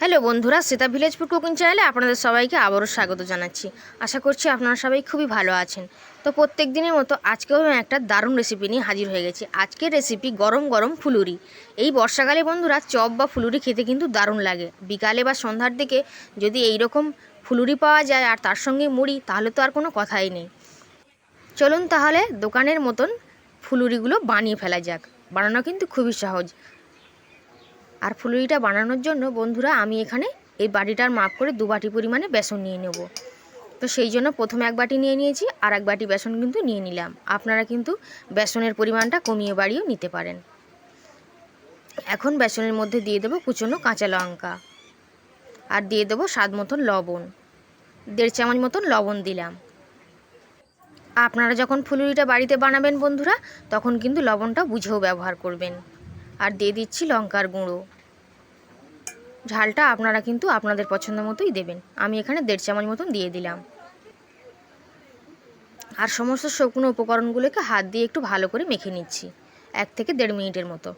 Hello বন্ধুরা, Sita village food cooking চ্যানেলে আপনাদের সবাইকে আবারও স্বাগত জানাচ্ছি। আশা করছি আপনারা সবাই খুবই ভালো আছেন। তো প্রত্যেক দিনের মতো আজকেও আমি একটা দারুণ রেসিপি নিয়ে হাজির হয়ে গেছি। আজকের রেসিপি গরম গরম ফুলুরি। এই বর্ষাকালে বন্ধুরা, চপ বা ফুলুরি খেতে কিন্তু দারুণ লাগে। বিকালে বা সন্ধ্যার দিকে যদি এই রকম ফুলুরি পাওয়া যায় আর তার সঙ্গে মুড়ি, তাহলে তো আর কোনো কথাই নেই। চলুন তাহলে দোকানের মতন ফুলুরিগুলো বানিয়ে ফেলা যাক। বানানো কিন্তু খুবই সহজ। আর ফুলুরিটা বানানোর জন্য বন্ধুরা আমি এখানে এই বাটিটার মাপ করে দু বাটি পরিমাণে বেসন নিয়ে নেব। তো সেই জন্য প্রথমে এক বাটি নিয়ে নিয়েছি, আর এক বাটি বেসন কিন্তু নিয়ে নিলাম। আপনারা কিন্তু বেসনের পরিমাণটা কমিয়ে বাড়িয়েও নিতে পারেন। এখন বেসনের মধ্যে দিয়ে দেবো কুচনো কাঁচা লঙ্কা। আর দিয়ে দেবো স্বাদ মতন লবণ। দেড় চামচ মতন লবণ দিলাম। আপনারা যখন ফুলুরিটা বাড়িতে বানাবেন বন্ধুরা, তখন কিন্তু লবণটা বুঝেও ব্যবহার করবেন। আর দিয়ে দিচ্ছি লঙ্কার গুঁড়ো। ঝালটা আপনারা কিন্তু আপনাদের পছন্দ মতোই দেবেন। আমি এখানে দেড় চামচ মতন দিয়ে দিলাম। আর সমস্ত শুকনো উপকরণগুলোকে হাত দিয়ে একটু ভালো করে মেখে নিচ্ছি, এক থেকে দেড় মিনিটের মতো।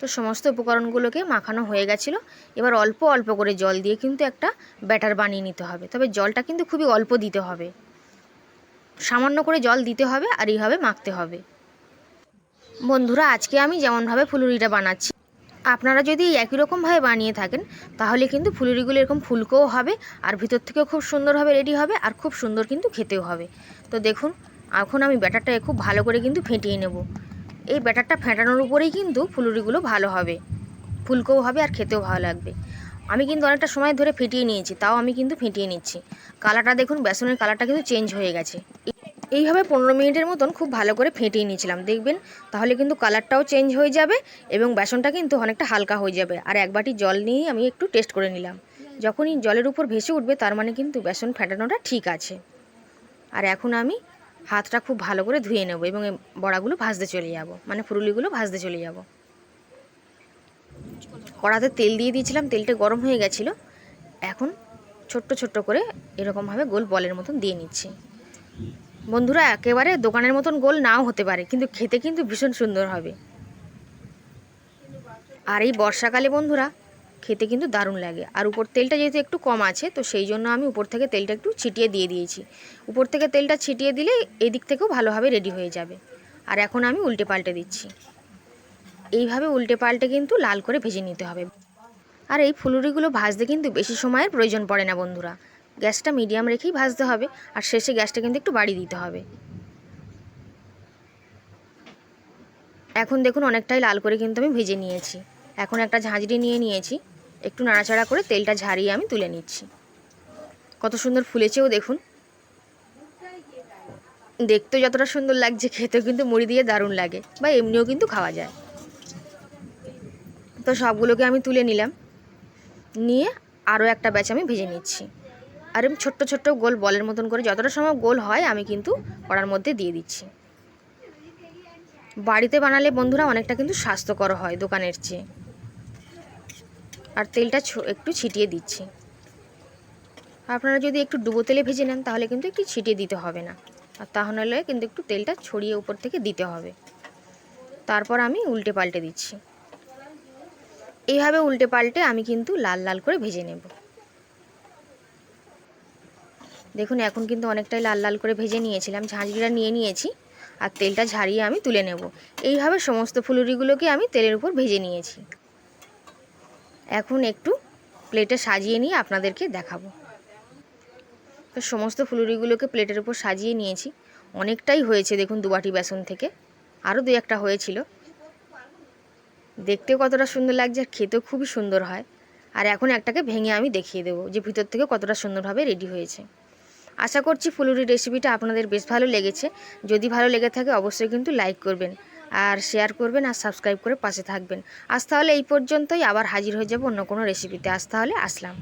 তো সমস্ত উপকরণগুলোকে মাখানো হয়ে গেছিল। এবার অল্প অল্প করে জল দিয়ে কিন্তু একটা ব্যাটার বানিয়ে নিতে হবে। তবে জলটা কিন্তু খুবই অল্প দিতে হবে। সামান্য করে জল দিতে হবে আর এইভাবে মাখতে হবে। বন্ধুরা, আজকে আমি যেমনভাবে ফুলুরিটা বানাচ্ছি, আপনারা যদি একই রকমভাবে বানিয়ে থাকেন, তাহলে কিন্তু ফুলুরিগুলো এরকম ফুলকোও হবে আর ভিতর থেকেও খুব সুন্দরভাবে রেডি হবে আর খুব সুন্দর কিন্তু খেতেও হবে। তো দেখুন, এখন আমি ব্যাটারটা খুব ভালো করে কিন্তু ফেটিয়ে নেব। এই ব্যাটারটা ফেটানোর উপরেই কিন্তু ফুলুরিগুলো ভালো হবে। ফুলকোও হবে আর খেতেও ভালো লাগবে। আমি কিন্তু অনেকটা সময় ধরে ফেটিয়ে নিয়েছি, তাও আমি কিন্তু ফেটিয়ে নিচ্ছি। কালারটা দেখুন, বেসনের কালারটা কিন্তু চেঞ্জ হয়ে গেছে। এইভাবে পনেরো মিনিটের মতন খুব ভালো করে ফেটিয়ে নিয়েছিলাম, দেখবেন? তাহলে কিন্তু কালারটাও চেঞ্জ হয়ে যাবে এবং বেসনটা কিন্তু অনেকটা হালকা হয়ে যাবে। আর এক বাটি জল নিয়ে আমি একটু টেস্ট করে নিলাম। যখনই জলের উপর ভেসে উঠবে, তার মানে কিন্তু বেসন ফেটানোটা ঠিক আছে। আর এখন আমি হাতটা খুব ভালো করে ধুয়ে নেব এবং বড়াগুলো ভাজতে চলে যাব মানে ফুরুলিগুলো ভাজতে চলে যাব। কড়াতে তেল দিয়ে দিয়েছিলাম, তেলটা গরম হয়ে গেছিল। এখন ছোট্ট ছোট্ট করে এরকমভাবে গোল বলের মতন দিয়ে নিচ্ছি। বন্ধুরা, একেবারে দোকানের মতন গোল নাও হতে পারে, কিন্তু খেতে কিন্তু ভীষণ সুন্দর হবে। আর এই বর্ষাকালে বন্ধুরা, খেতে কিন্তু দারুণ লাগে। আর উপর তেলটা যেহেতু একটু কম আছে, তো সেই জন্য আমি উপর থেকে তেলটা একটু ছিটিয়ে দিয়ে দিয়েছি। উপর থেকে তেলটা ছিটিয়ে দিলে এদিক থেকেও ভালোভাবে রেডি হয়ে যাবে। আর এখন আমি উল্টে পাল্টে দিচ্ছি। এইভাবে উল্টে পাল্টে কিন্তু লাল করে ভেজে নিতে হবে। আর এই ফুলুরিগুলো ভাজতে কিন্তু বেশি সময়ের প্রয়োজন পড়ে না বন্ধুরা। গ্যাসটা মিডিয়াম রেখেই ভাজতে হবে আর শেষে গ্যাসটা কিন্তু একটু বাড়িয়ে দিতে হবে। এখন দেখুন অনেকটাই লাল করে কিন্তু আমি ভেজে নিয়েছি। এখন একটা ঝাঁঝরি নিয়ে নিয়েছি। একটু নাড়াচাড়া করে তেলটা ঝারিয়ে আমি তুলে নিচ্ছি। কত সুন্দর ফুলেছেও দেখুন। দেখতেও যতটা সুন্দর লাগছে, খেতেও কিন্তু মুড়ি দিয়ে দারুণ লাগে বা এমনিও কিন্তু খাওয়া যায়। তো সবগুলোকে আমি তুলে নিলাম। নিয়ে আরও একটা ব্যাচ আমি ভেজে নিচ্ছি। আর এরকম ছোট্ট ছোট্ট গোল বলের মতন করে যতটা সময় গোল হয় আমি কিন্তু কড়ার মধ্যে দিয়ে দিচ্ছি। বাড়িতে বানালে বন্ধুরা অনেকটা কিন্তু স্বাস্থ্যকর হয় দোকানের চেয়ে। আর তেলটা একটু ছিটিয়ে দিচ্ছি। আপনারা যদি একটু ডুবো তেলে ভেজে নেন তাহলে কিন্তু একটু ছিটিয়ে দিতে হবে না। আর তাহলে কিন্তু একটু তেলটা ছড়িয়ে উপর থেকে দিতে হবে। তারপর আমি উল্টে পাল্টে দিচ্ছি। এইভাবে উল্টে পাল্টে আমি কিন্তু লাল লাল করে ভেজে নেব। দেখুন, এখন কিন্তু অনেকটাই লাল লাল করে ভেজে নিয়েছিলাম, ঝাঁঝরিটা নিয়ে নিয়েছি আর তেলটা ঝারিয়ে আমি তুলে নেব। এইভাবে সমস্ত ফুলুরিগুলোকে আমি তেলের উপর ভেজে নিয়েছি। এখন একটু প্লেটে সাজিয়ে নিয়ে আপনাদেরকে দেখাবো। তো সমস্ত ফুলুরিগুলোকে প্লেটের উপর সাজিয়ে নিয়েছি। অনেকটাই হয়েছে, দেখুন, দুবাটি বেসন থেকে। আরও দু একটা হয়েছিল। দেখতেও কতটা সুন্দর লাগছে আর খেতেও খুবই সুন্দর হয়। আর এখন একটাকে ভেঙে আমি দেখিয়ে দেবো যে ভিতর থেকে কতটা সুন্দরভাবে রেডি হয়েছে। আশা করছি ফুলুরি রেসিপিটা আপনাদের বেশ ভালো লেগেছে। যদি ভালো লেগে থাকে অবশ্যই কিন্তু লাইক করবেন আর শেয়ার করবেন আর সাবস্ক্রাইব করে পাশে থাকবেন। আজ তাহলে এই পর্যন্তই। আবার হাজির হয়ে যাব অন্য কোনো রেসিপিতে আজ তাহলে আসলাম।